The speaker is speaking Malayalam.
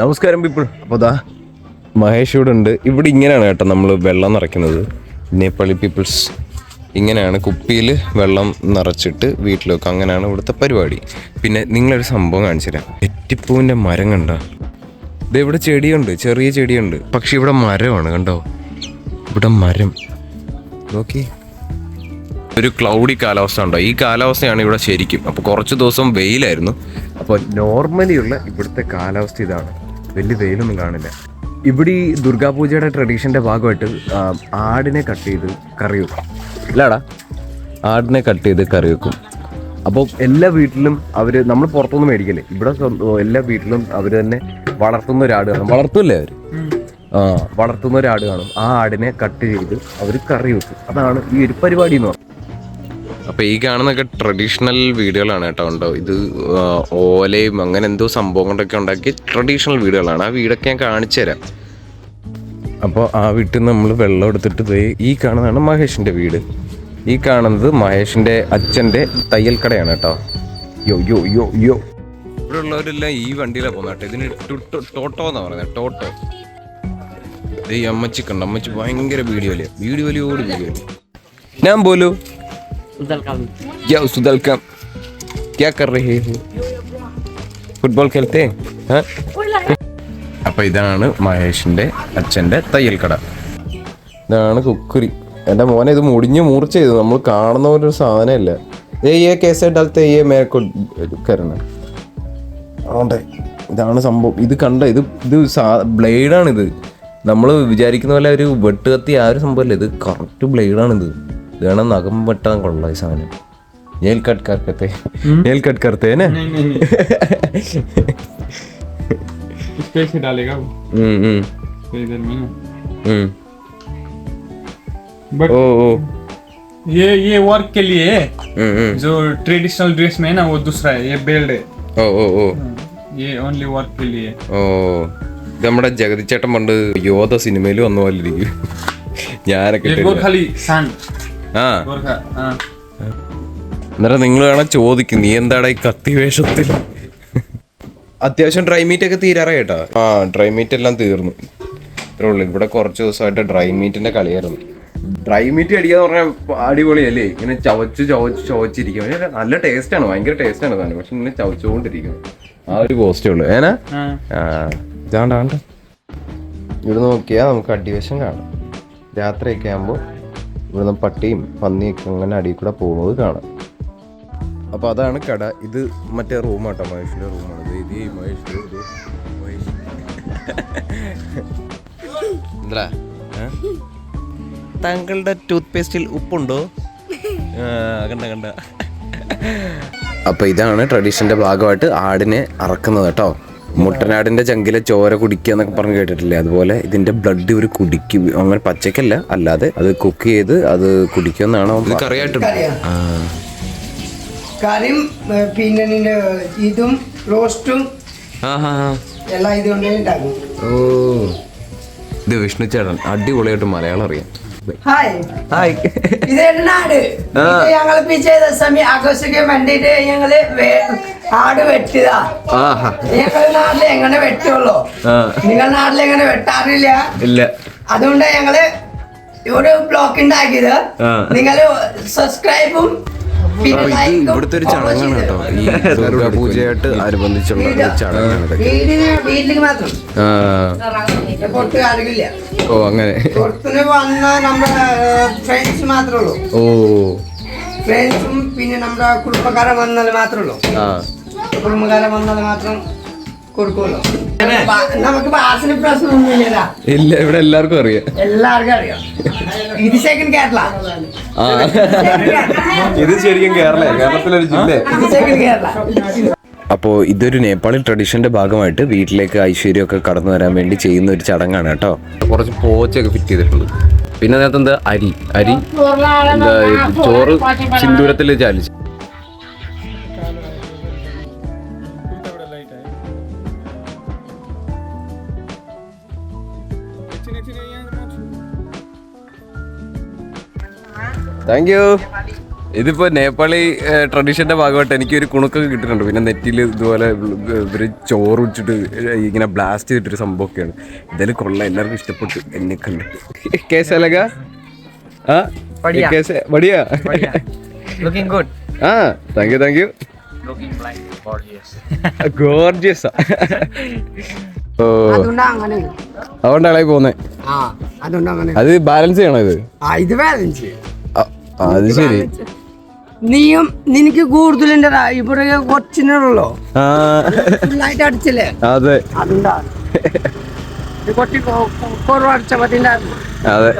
നമസ്കാരം പീപ്പിൾ അപ്പോൾ ദാ മഹേഷ് ഇവിടെ ഉണ്ട്. ഇവിടെ ഇങ്ങനെയാണ് കേട്ടോ നമ്മൾ വെള്ളം നിറയ്ക്കുന്നത്. നേപ്പാളി പീപ്പിൾസ് ഇങ്ങനെയാണ് കുപ്പിയിൽ വെള്ളം നിറച്ചിട്ട് വീട്ടിൽ വെക്കുക അങ്ങനെയാണ് ഇവിടുത്തെ പരിപാടി. പിന്നെ നിങ്ങളൊരു സംഭവം കാണിച്ചു തരാം എറ്റിപ്പൂവിന്റെ മരം കണ്ടോ? ഇത് ഇവിടെ ചെടിയുണ്ട് ചെറിയ ചെടിയുണ്ട്. പക്ഷെ ഇവിടെ മരമാണ് കണ്ടോ? ഇവിടെ മരം. നോക്കി. ഒരു ക്ലൗഡി കാലാവസ്ഥ ഉണ്ടോ? ഈ കാലാവസ്ഥയാണ് ഇവിടെ ശരിക്കും. അപ്പോൾ കുറച്ച് ദിവസം വെയിലായിരുന്നു. അപ്പോൾ നോർമലി ഉള്ള ഇവിടുത്തെ കാലാവസ്ഥ ഇതാണ്. വലിയ വെയിലൊന്നും കാണില്ല. ഇവിടെ ഈ ദുർഗാപൂജയുടെ ട്രഡീഷന്റെ ഭാഗമായിട്ട് ആടിനെ കട്ട് ചെയ്ത് കറി വെക്കും. ഇല്ലാടാ. ആടിനെ കട്ട് ചെയ്ത് കറി വെക്കും. അപ്പോൾ എല്ലാ വീട്ടിലും അവർ നമ്മൾ പുറത്തൊന്നും മേടിക്കല്ലേ? ഇവിടെ എല്ലാ വീട്ടിലും അവർ തന്നെ വളർത്തുന്ന ഒരാട് കാണും. വളർത്തൂല്ലേ അവർ ആ വളർത്തുന്ന ഒരാട് കാണും. ആ ആടിനെ കട്ട് ചെയ്ത് അവർ കറി വെക്കും. അതാണ് ഈ ഒരു പരിപാടി എന്ന് പറയുന്നത്. അപ്പൊ ഈ കാണുന്നൊക്കെ ട്രഡീഷണൽ വീടുകളാണ് കേട്ടോ ഉണ്ടോ? ഇത് ഓലയും അങ്ങനെ എന്തോ സംഭവം കൊണ്ടൊക്കെ ഉണ്ടാക്കിയ ട്രഡീഷണൽ വീടുകളാണ്. ആ വീടൊക്കെ ഞാൻ കാണിച്ചു തരാം. അപ്പോൾ ആ വീട്ടിൽ നിന്ന് നമ്മൾ വെള്ളം എടുത്തിട്ട് പോയി ഈ കാണുന്നതാണ് മഹേഷിന്റെ വീട്. ഈ കാണുന്നത് മഹേഷിന്റെ അച്ഛന്റെ തയ്യൽ കടയാണ് കേട്ടോ. യോ യോ യോ യോ ഇവിടെ ഉള്ളവരെല്ലാം ഈ വണ്ടിയിലാണ് പോകുന്നത് കേട്ടോ. ഇതിന് ടോട്ടോ എന്നാണ് പറയുന്നത്? ടോട്ടോ. ഈ അമ്മച്ചിക്കുണ്ട് കണ്ടു അമ്മച്ചി ഭയങ്കര വീഡിയോ വലിയ. വീഡിയോ വലിയോട് വീഡിയോ. ഞാൻ പോലു. क्या सुदल का क्या कर रहे हो ഫുട്ബോൾ खेलते हैं हाँ? അപ്പൊ ഇതാണ് മഹേഷിന്റെ അച്ഛന്റെ തയ്യൽ കട ഇതാണ് കുക്കുരി എന്റെ മോനെ ഇത് മുടിഞ്ഞ് മൂർച്ച ചെയ്തു നമ്മൾ കാണുന്ന പോലെ ഒരു സാധനമല്ല ഏ ഏ കേസേ ഡാലത്തെ ഏ മേക്കോ കരണ അതുകൊണ്ട് ഇതാണ് സംഭവം ഇത് കണ്ട ഇത് ഇത് ബ്ലേഡാണ് ഇത് നമ്മൾ വിചാരിക്കുന്ന പോലെ ഒരു വെട്ട് കത്തി ആ ഒരു സംഭവമല്ല ഇത് കറക്റ്റ് ബ്ലേഡാണിത് ഇത് വേണം നഖം വെട്ടാൻ കൊള്ളാം ഈ സാധനം നെയിൽ കട്ട് കർക്കത്തെ നെയിൽ കട്ട് കർത്തേ നെ इस पे से डालेगा वो ഉം, ഉം, तो इधर में ना ഉം. बट ഓ ഓ ये ये वर्क के लिए है ഉം, ഉം. जो ट्रेडिशनल ड्रेस में है ना वो दूसरा है ये बेल्ट है ഓ ഓ ഓ ये ओनली वर्क के लिए है ഓ ഇത് നമ്മുടെ ജഗതി ചേട്ടൻ പണ്ട് യോധ സിനിമയിൽ വന്ന പോലെ ഇരിക്കും ഞാനൊക്കെ ആ. എന്നിട്ട് നിങ്ങൾ വേണം ചോദിക്കും നീ എന്താടാ ഈ കത്തിവേഷത്തിൽ അത്യാവശ്യം ഡ്രൈ മീറ്റ് ഒക്കെ തീരാറ കേട്ടോ. ആ ഡ്രൈ മീറ്റ് എല്ലാം തീർന്നു. ഇത്രേ ഉള്ളൂ. ഇവിടെ കുറച്ച് ദിവസമായിട്ട് ഡ്രൈ മീറ്റിന്റെ കളിയായിരുന്നു. ഡ്രൈ മീറ്റ് അടിക്കാന്ന് പറഞ്ഞാൽ അടിപൊളിയല്ലേ? ഇങ്ങനെ ചവച്ച് ചവച്ച് ചവച്ചിരിക്കും. നല്ല ടേസ്റ്റ് ആണ്. ഭയങ്കര ടേസ്റ്റ് ആണ് താനും പക്ഷെ ഇങ്ങനെ ചവച്ചുകൊണ്ടിരിക്കുന്നു ആ ഒരു പോസ്റ്റേ ഉള്ളൂ. ഏനാ? ഇവിടെ നോക്കിയാ നമുക്ക് അടിവശം കാണാം. രാത്രിയൊക്കെ ആകുമ്പോൾ ഇവിടുന്ന് പട്ടിയും പന്നിയൊക്കെ അങ്ങനെ അടിയിൽ കൂടെ പോകുന്നത് കാണാം. അപ്പോൾ അതാണ് കട. ഇത് മറ്റേ റൂമാട്ടോ മഹേഷിന്റെ റൂമാണ്. ഇത് ഈ മഹേഷ്. എന്താ? താങ്കളുടെ ടൂത്ത് പേസ്റ്റിൽ ഉപ്പുണ്ടോ കണ്ട കണ്ട. അപ്പോൾ ഇതാണ് ട്രഡീഷന്റെ ഭാഗമായിട്ട് ആടിനെ അറക്കുന്നത് കേട്ടോ. മുട്ടനാടിന്റെ ചങ്കിലെ ചോര കുടിക്കുക എന്നൊക്കെ പറഞ്ഞ് കേട്ടിട്ടില്ലേ? അതുപോലെ ഇതിന്റെ ബ്ലഡ് ഇവർ കുടിക്കും. അങ്ങനെ പച്ചക്കല്ല അല്ലാതെ അത് കുക്ക് ചെയ്ത് അത് കുടിക്കുമെന്നാണ് കറിയും. പിന്നെ നിന്റെ ഇതും റോസ്റ്റും എല്ലാം ഇതുകൊണ്ട് ഉണ്ടാക്കും. ഓ. ഇത് വിഷ്ണു ചേട്ടൻ. അടിപൊളിയായിട്ട് മലയാളം അറിയാം. ഹായ്. ഹായ്. ഇത് നാട് ഇത് ഞങ്ങൾ പിറ്റേ ദിവസം ആഘോഷിക്കാൻ വേണ്ടിട്ട് ഞങ്ങൾ ആട് വെട്ടിയതാ. ആഹാ. ഞങ്ങളുടെ നാട്ടിൽ എങ്ങനെ വെട്ടുള്ളൂ. നിങ്ങളുടെ നാട്ടിൽ എങ്ങനെ വെട്ടാറില്ല? ഇല്ല. അതുകൊണ്ട് ഞങ്ങൾ ഒരു ബ്ലോക്ക് ഉണ്ടാക്കിയത്. നിങ്ങൾ നിങ്ങൾ സബ്സ്ക്രൈബും ഇവിടുത്തെ ഒരു ചടങ്ങാണ് ചെയ്ത്. കേട്ടോ. ഈ ദുർഗാ പൂജയായിട്ട് അനുബന്ധിച്ചുള്ള ഒരു ചടങ്ങാണ് വീട്ടിലേക്ക് മാത്രം. ഓ അങ്ങനെ. വന്ന നമ്മുടെ ഫ്രണ്ട്സ് മാത്രമേ ഉള്ളൂ. ഓ. ഫ്രണ്ട്സും പിന്നെ നമ്മുടെ കുടുംബക്കാരൻ വന്നാൽ മാത്രമേ ഉള്ളൂ ആ. കുടുംബക്കാരൻ വന്നാൽ മാത്രം നമുക്ക് ഭാഷന് പ്രശ്നമൊന്നുമില്ല ഇല്ല ഇവിടെ എല്ലാവർക്കും അറിയാം. എല്ലാവർക്കും അറിയാം. ഇത് സെക്കൻഡ് കേരള. ആ. ഇത് ശരിക്കും കേരള. കേരളത്തിലൊരു ജില്ല. ഇത് ശരിക്കും കേരള. അപ്പോൾ ഇതൊരു നേപ്പാളി ട്രഡീഷന്റെ ഭാഗമായിട്ട് വീട്ടിലേക്ക് ഐശ്വര്യമൊക്കെ കടന്നു വരാൻ വേണ്ടി ചെയ്യുന്ന ഒരു ചടങ്ങാണ് കേട്ടോ. കുറച്ച് പോച്ചൊക്കെ ഫിറ്റ് ചെയ്തിട്ടുണ്ട്. പിന്നെ അതിനകത്ത് എന്താ അരി? അരി? എന്താ ചോറ് സിന്ദൂരത്തിൽ ചാലിച്ച്. താങ്ക് യു ഇതിപ്പോ നേപ്പാളി ട്രഡീഷന്റെ ഭാഗമായിട്ട് എനിക്ക് ഒരു കുണുക്കൊക്കെ കിട്ടിയിട്ടുണ്ട്. പിന്നെ നെറ്റിൽ ഇതുപോലെ ഇവർ ചോറ് വെച്ചിട്ട് ഇങ്ങനെ ബ്ലാസ്റ്റ് ചെയ്തിട്ടൊരു സംഭവമൊക്കെയാണ്. ഇതിൽ കൊള്ളാം. എല്ലാവർക്കും ഇഷ്ടപ്പെട്ടു. എന്നെ കണ്ട്. കേസലക ആ? കേസ് ബടിയാ Looking good. ആ thank you thank you Looking like gorgeous. Gorgeous പോന്നെ. അത് ബാലൻസ് ചെയ്യണോ ഇത്? ആ ഇത് ബാലൻസ് ആ, അത് ശരി. നീയും നിനക്ക് കൂടുതലുണ്ടടാ ഇവിടെ കൊച്ചിനുള്ളോ ഫുള്ളായിട്ട് അടിച്ചില്ലേ? അതെ. അതുണ്ടാ. കൊട്ടി കുറവടിച്ച പറ്റിണ്ടായിരുന്നു അതെ.